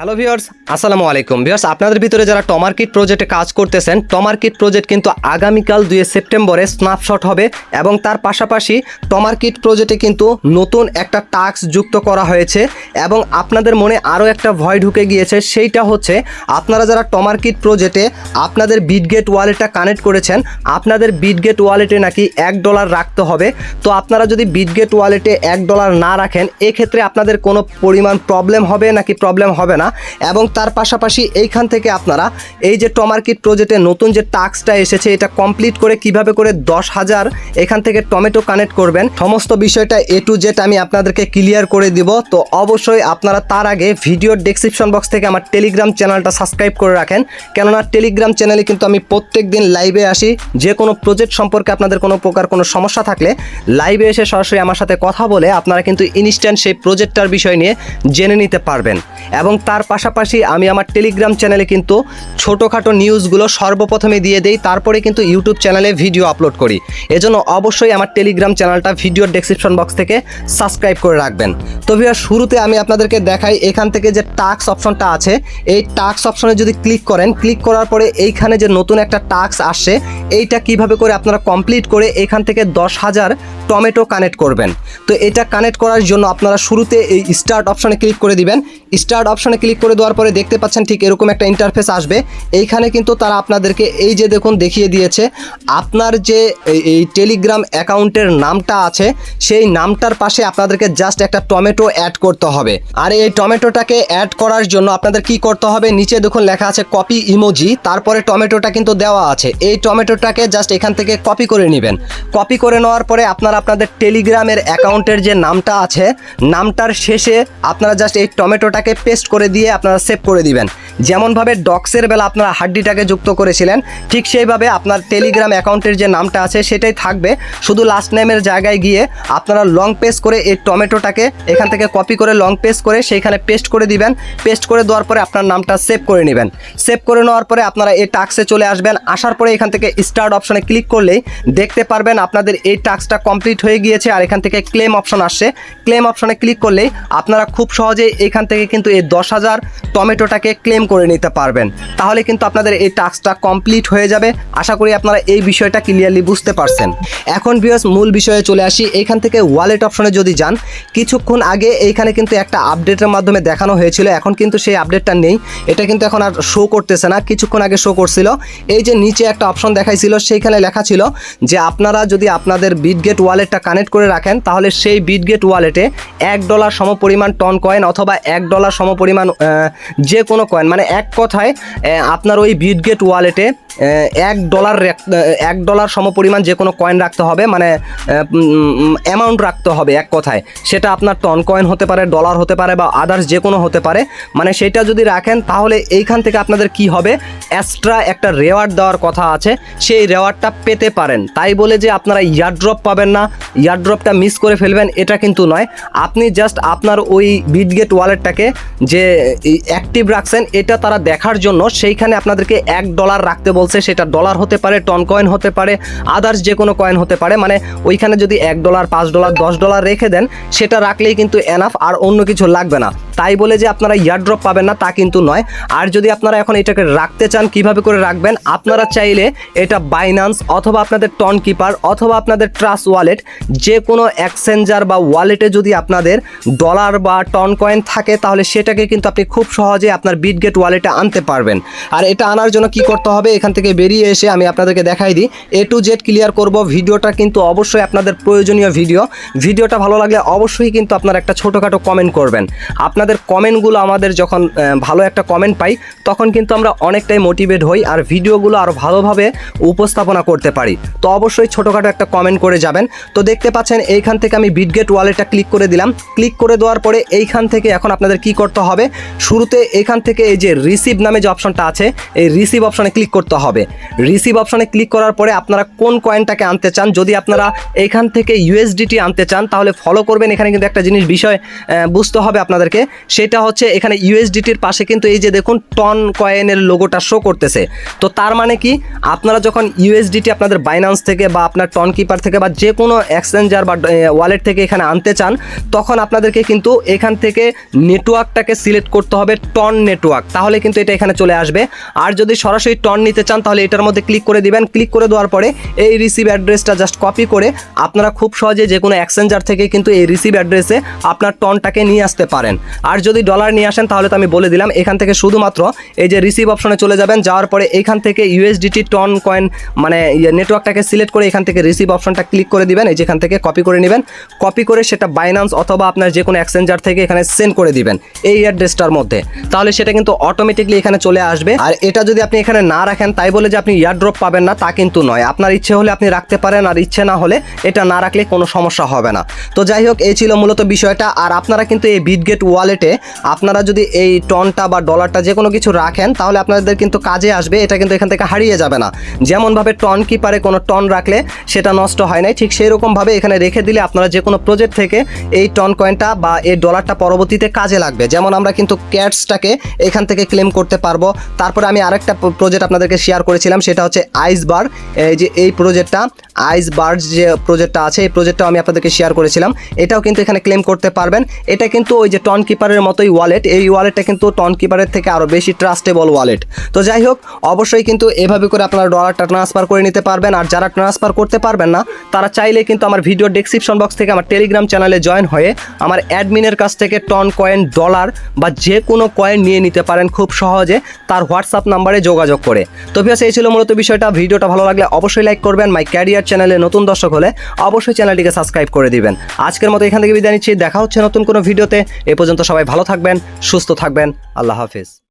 Hello viewers আসসালামু আলাইকুম। Viewers আপনাদের ভিতরে যারা টমার্কিট প্রজেক্টে কাজ করতেছেন টমার্কিট প্রজেক্ট কিন্তু আগামীকাল দুই সেপ্টেম্বরে স্ন্যাপশট হবে এবং তার পাশাপাশি টমার্কিট প্রজেক্টে কিন্তু নতুন একটা টাস্ক যুক্ত করা হয়েছে এবং আপনাদের মনে আরও একটা ভয় ঢুকে গিয়েছে, সেইটা হচ্ছে আপনারা যারা টমার্কিট প্রজেক্টে আপনাদের বিটগেট ওয়ালেটটা কানেক্ট করেছেন, আপনাদের বিটগেট ওয়ালেটে নাকি এক ডলার রাখতে হবে। তো আপনারা যদি বিটগেট ওয়ালেটে এক ডলার না রাখেন, এক্ষেত্রে আপনাদের কোনো পরিমাণ প্রবলেম হবে নাকি প্রবলেম হবে না? এবং তার পাশাপাশি এইখান থেকে আপনারা এই যে টমার্কিট প্রজেক্টে নতুন যে টাস্কটা এসেছে, এটা কমপ্লিট করে কীভাবে করে দশ হাজার এখান থেকে টমেটো কানেক্ট করবেন, সমস্ত বিষয়টা এ টু জেড আমি আপনাদেরকে ক্লিয়ার করে দিব। তো অবশ্যই আপনারা তার আগে ভিডিওর ডেসক্রিপশন বক্স থেকে আমার টেলিগ্রাম চ্যানেলটা সাবস্ক্রাইব করে রাখেন। কেননা টেলিগ্রাম চ্যানেলে কিন্তু আমি প্রত্যেক দিন লাইভে আসি। যে কোনো প্রজেক্ট সম্পর্কে আপনাদের কোনো প্রকার কোনো সমস্যা থাকলে লাইভে এসে সরাসরি আমার সাথে কথা বলে আপনারা কিন্তু ইনস্ট্যান্ট সেই প্রজেক্টটার বিষয় নিয়ে জেনে নিতে পারবেন। এবং তার পাশাপাশি আমি আমার টেলিগ্রাম চ্যানেলে কিন্তু ছোটোখাটো নিউজগুলো সর্বপ্রথমে দিয়ে দেই, তারপরে কিন্তু ইউটিউব চ্যানেলে ভিডিও আপলোড করি। এজন্য অবশ্যই আমার টেলিগ্রাম চ্যানেলটা ভিডিওর ডেসক্রিপশন বক্স থেকে সাবস্ক্রাইব করে রাখবেন। তো ভিউয়ার শুরুতে আমি আপনাদেরকে দেখাই, এখান থেকে যে টাক্স অপশনটা আছে, এই টাক্স অপশনে যদি ক্লিক করেন ক্লিক করার পরে এইখানে যে নতুন একটা টাক্স আসে এইটা কীভাবে করে আপনারা কমপ্লিট করে এখান থেকে দশ হাজার টমেটো কানেক্ট করবেন। তো এটা কানেক্ট করার জন্য আপনারা শুরুতে এই স্টার্ট অপশানে ক্লিক করে দিবেন। স্টার্ট অপশানে ক্লিক করে দেওয়ার পরে দেখতে পাচ্ছেন ঠিক এরকম একটা ইন্টারফেস আসবে। এইখানে কিন্তু তারা আপনাদেরকে এই যে দেখুন দেখিয়ে দিয়েছে, আপনার যে এই- টেলিগ্রাম অ্যাকাউন্টের নামটা আছে, সেই নামটার পাশে আপনাদেরকে জাস্ট একটা টমেটো অ্যাড করতে হবে। আর এই টমেটোটাকে অ্যাড করার জন্য আপনাদের কি করতে হবে, নিচে দেখুন লেখা আছে কপি ইমোজি তারপরে টমেটোটা কিন্তু দেওয়া আছে। এই টমেটোটাকে জাস্ট এখান থেকে কপি করে নেবেন। কপি করে নেওয়ার পরে আপনারা আপনাদের টেলিগ্রামের অ্যাকাউন্টের যে নামটা আছে, নামটার শেষে আপনারা জাস্ট এই টমেটোটাকে পেস্ট করে দিয়ে আপনারা সেভ করে দিবেন। যেমনভাবে ডক্সের বেলা আপনারা হাড্ডিটাকে যুক্ত করেছিলেন, ঠিক সেইভাবে আপনার টেলিগ্রাম অ্যাকাউন্টের যে নামটা আছে সেটাই থাকবে। শুধু লাস্ট নেমের জায়গায় গিয়ে আপনারা লং পেস্ট করে এই টমেটোটাকে এখান থেকে কপি করে লং পেস্ট করে সেইখানে পেস্ট করে দিবেন। পেস্ট করে দেওয়ার পরে আপনার নামটা সেভ করে নেবেন। সেভ করে নেওয়ার পরে আপনারা এই টাস্কে চলে আসবেন। আসার পরে এখান থেকে স্টার্ট অপশনে ক্লিক করলেই দেখতে পারবেন আপনাদের এই টাস্কটা কমপ্লিট হয়ে গিয়েছে আর এখান থেকে ক্লেম অপশন আসছে। ক্লেম অপশনে ক্লিক করলেই আপনারা খুব সহজেই এখান থেকে কিন্তু এই দশ হাজার টমেটোটাকে ক্লেম করে নিতে পারবেন। তাহলে কিন্তু আপনাদের এই টাস্কটা কমপ্লিট হয়ে যাবে। আশা করি আপনারা এই বিষয়টা ক্লিয়ারলি বুঝতে পারছেন। এখন বিয়স মূল বিষয়ে চলে আসি। এইখান থেকে ওয়ালেট অপশনে যদি যান, কিছুক্ষণ আগে এইখানে কিন্তু একটা আপডেটের মাধ্যমে দেখানো হয়েছিল। এখন কিন্তু সেই আপডেটটা নেই। এটা কিন্তু এখন আর শো করতেছে না। কিছুক্ষণ আগে শো করছিল। এই যে নিচে একটা অপশন দেখাইছিল, সেইখানে লেখা ছিল যে আপনারা যদি আপনাদের বিটগেট ওয়ালেটটা কানেক্ট করে রাখেন, তাহলে সেই বিটগেট ওয়ালেটে এক ডলার সমপরিমাণ টন কয়েন অথবা এক ডলার সমপরিমাণ যে কোনো কয়েন মানে এক কথায় আপনার ওই বিটগেট ওয়ালেটে এক ডলার এক ডলার সমপরিমাণ যে কোনো কয়েন রাখতে হবে মানে অ্যামাউন্ট রাখতে হবে এক কথায়। সেটা আপনার টন কয়েন হতে পারে ডলার হতে পারে বা আদার্স যে কোনো হতে পারে। মানে সেটা যদি রাখেন, তাহলে এইখান থেকে আপনাদের কি হবে? এক্সট্রা একটা রেওয়ার্ড দেওয়ার কথা আছে। সেই রেওয়ার্ডটা পেতে পারেন। তাই বলে যে আপনারা ইয়ারড্রপ পাবেন না ইয়ারড্রপটা মিস করে ফেলবেন, এটা কিন্তু নয়। আপনি জাস্ট আপনার ওই বিটগেট ওয়ালেটটাকে যে অ্যাক্টিভ রাখছেন, এটা তারা দেখার জন্য, সেইখানে আপনাদেরকে এক ডলার রাখতে বলছে সেটা ডলার হতে পারে টন কয়েন হতে পারে আদার্স যে কোনো কয়েন হতে পারে মানে ওইখানে যদি এক ডলার পাঁচ ডলার দশ ডলার রেখে দেন, সেটা রাখলেই কিন্তু এনাফ আর অন্য কিছু লাগবে না। তাই বলে যে আপনারা ইয়ারড্রপ পাবেন না, তা কিন্তু নয়। আর যদি আপনারা এখন এটাকে রাখতে চান, কীভাবে করে রাখবেন, আপনারা চাইলে এটা বাইনান্স অথবা আপনাদের টন কিপার অথবা আপনাদের ট্রাস্ট ওয়ালেট যে কোনো এক্সচেঞ্জার বা ওয়ালেটে যদি আপনাদের ডলার বা টন কয়েন থাকে, তাহলে সেটাকে কিন্তু আপনি খুব সহজে আপনার বিটগেট ওয়ালেটে আনতে পারবেন। আর এটা আনার জন্য কি করতে হবে? এখান থেকে বেরিয়ে এসে আমি আপনাদেরকে দেখাই দিই। এ টু জেড ক্লিয়ার করব। ভিডিওটা কিন্তু অবশ্যই আপনাদের প্রয়োজনীয় ভিডিও। ভিডিওটা ভালো লাগলে অবশ্যই কিন্তু আপনারা একটা ছোটোখাটো কমেন্ট করবেন। আপনাদের কমেন্টগুলো আমাদের যখন ভালো একটা কমেন্ট পাই, তখন কিন্তু আমরা অনেকটাই মোটিভেট হই আর ভিডিওগুলো আরও ভালোভাবে উপস্থাপনা করতে পারি। তো অবশ্যই ছোটোখাটো একটা কমেন্ট করে যাবেন। তো দেখতে পাচ্ছেন, এইখান থেকে আমি বিটগেট ওয়ালেটটা ক্লিক করে দিলাম। ক্লিক করে দেওয়ার পরে এইখান থেকে এখন আপনাদের কি করতে হবে? শুরুতে এখান থেকে এই যে রিসিভ নামে যে অপশনটা আছে, এই রিসিভ অপশনে ক্লিক করতে হবে। রিসিভ অপশনে ক্লিক করার পরে আপনারা কোন কয়েনটাকে আনতে চান, যদি আপনারা এখান থেকে ইউএসডিটি আনতে চান, তাহলে ফলো করবেন। এখানে কিন্তু একটা জিনিস বিষয় বুঝতে হবে আপনাদেরকে। সেটা হচ্ছে এখানে ইউএসডিটির পাশে কিন্তু এই যে দেখুন টন কয়েনের লোগোটা শো করতেছে। তো তার মানে কি? আপনারা যখন ইউএসডিটি আপনাদের বাইন্যান্স থেকে বা আপনার টন কিপার থেকে বা যে কোনো এক্সচেঞ্জার বা ওয়ালেট থেকে এখানে আনতে চান, তখন আপনাদেরকে কিন্তু এখান থেকে নেটওয়ার্কটাকে সিলেক্ট করতে হবে টন নেটওয়ার্ক তাহলে কিন্তু এটা এখানে চলে আসবে। আর যদি সরাসরি টন নিতে চান, তাহলে এটার মধ্যে ক্লিক করে দিবেন। ক্লিক করে দেওয়ার পরে এই রিসিভ অ্যাড্রেসটা জাস্ট কপি করে আপনারা খুব সহজে যে কোনো এক্সচেঞ্জার থেকে কিন্তু এই রিসিভ অ্যাড্রেসে আপনার টনটাকে নিয়ে আসতে পারেন। আর যদি ডলার নিয়ে আসেন, তাহলে তো আমি বলে দিলাম, এখান থেকে শুধুমাত্র এই যে রিসিভ অপশনে চলে যাবেন, যাওয়ার পরে এখান থেকে ইউএসডিটি টন কয়েন মানে নেটওয়ার্কটাকে সিলেক্ট করে এখান থেকে রিসিভ অপশনটা ক্লিক করে দিবেন, এই যেখান থেকে কপি করে নেবেন। কপি করে সেটা বাইন্যান্স অথবা আপনার যে কোনো অ্যাক্সেঞ্জার থেকে এখানে সেন্ড করে দিবেন এই অ্যাড্রেসটার মধ্যে। তাহলে সেটা কিন্তু অটোমেটিকলি এখানে চলে আসবে। আর এটা যদি আপনি এখানে না রাখেন তাই বলে যে আপনি ইয়ারড্রপ পাবেন না, তা কিন্তু নয়। আপনার ইচ্ছে হলে আপনি রাখতে পারেন, আর ইচ্ছে না হলে এটা না রাখলে কোনো সমস্যা হবে না। তো যাই হোক, এই ছিল মূলত বিষয়টা। আর আপনারা কিন্তু এই বিটগেট ওয়ালেটে আপনারা যদি এই টনটা বা ডলারটা যে কোনো কিছু রাখেন, তাহলে আপনাদের কিন্তু কাজে আসবে। এটা কিন্তু এখান থেকে হারিয়ে যাবে না। যেমনভাবে টন কিপারে কোনো টন রাখলে সেটা নষ্ট হয় নাই, ঠিক সেই রকমভাবে এখানে রেখে দিলে আপনারা যে কোনো প্রজেক্ট থেকে এই টন কয়েনটা বা এই ডলারটা পরবর্তীতে কাজে লাগবে। যেমন আমরা কিন্তু ক্যাটসটাকে এখান থেকে ক্লেম করতে পারব। তারপরে আমি আরেকটা প্রজেক্ট আপনাদেরকে শেয়ার করেছিলাম সেটা হচ্ছে আইসবার এই যে এই প্রজেক্টটা আইস বার যে প্রজেক্টটা আছে, এই প্রজেক্টটাও আমি আপনাদেরকে শেয়ার করেছিলাম। এটাও কিন্তু এখানে ক্লেম করতে পারবেন। এটা কিন্তু ওই যে টন কিপারের মতোই ওয়ালেট এই ওয়ালেটটা কিন্তু টন কিপারের থেকে আরও বেশি ট্রাস্টেবল ওয়ালেট তো যাই হোক, অবশ্যই কিন্তু এভাবে করে আপনারা ডলারটা ট্রান্সফার করে নিতে পারবেন। আর যারা ট্রান্সফার করতে পারবেন না, তারা চাইলে কিন্তু আমার ভিডিও ডেসক্রিপশন বক্স থেকে আমার টেলিগ্রাম চ্যানেলে জয়েন হয়ে আমার অ্যাডমিনের কাছ থেকে টন কয়েন ডলার বা যে কোনো কয়েন নিয়ে নিতে পারেন খুব সহজে। তার হোয়াটসঅ্যাপ নাম্বারে যোগাযোগ করে। তো ভিউয়ার্স এই ছিল মূলত বিষয়টা। ভিডিওটা ভালো লাগলে অবশ্যই লাইক করবেন। মাই ক্যারিয়ার চ্যানেলে নতুন দর্শক হলে অবশ্যই চ্যানেলটিকে সাবস্ক্রাইব করে দিবেন। আজকের মতো এখান থেকে বিদায় নিচ্ছি। দেখা হচ্ছে নতুন কোনো ভিডিওতে। এ পর্যন্ত সবাই ভালো থাকবেন, সুস্থ থাকবেন। আল্লাহ হাফিজ।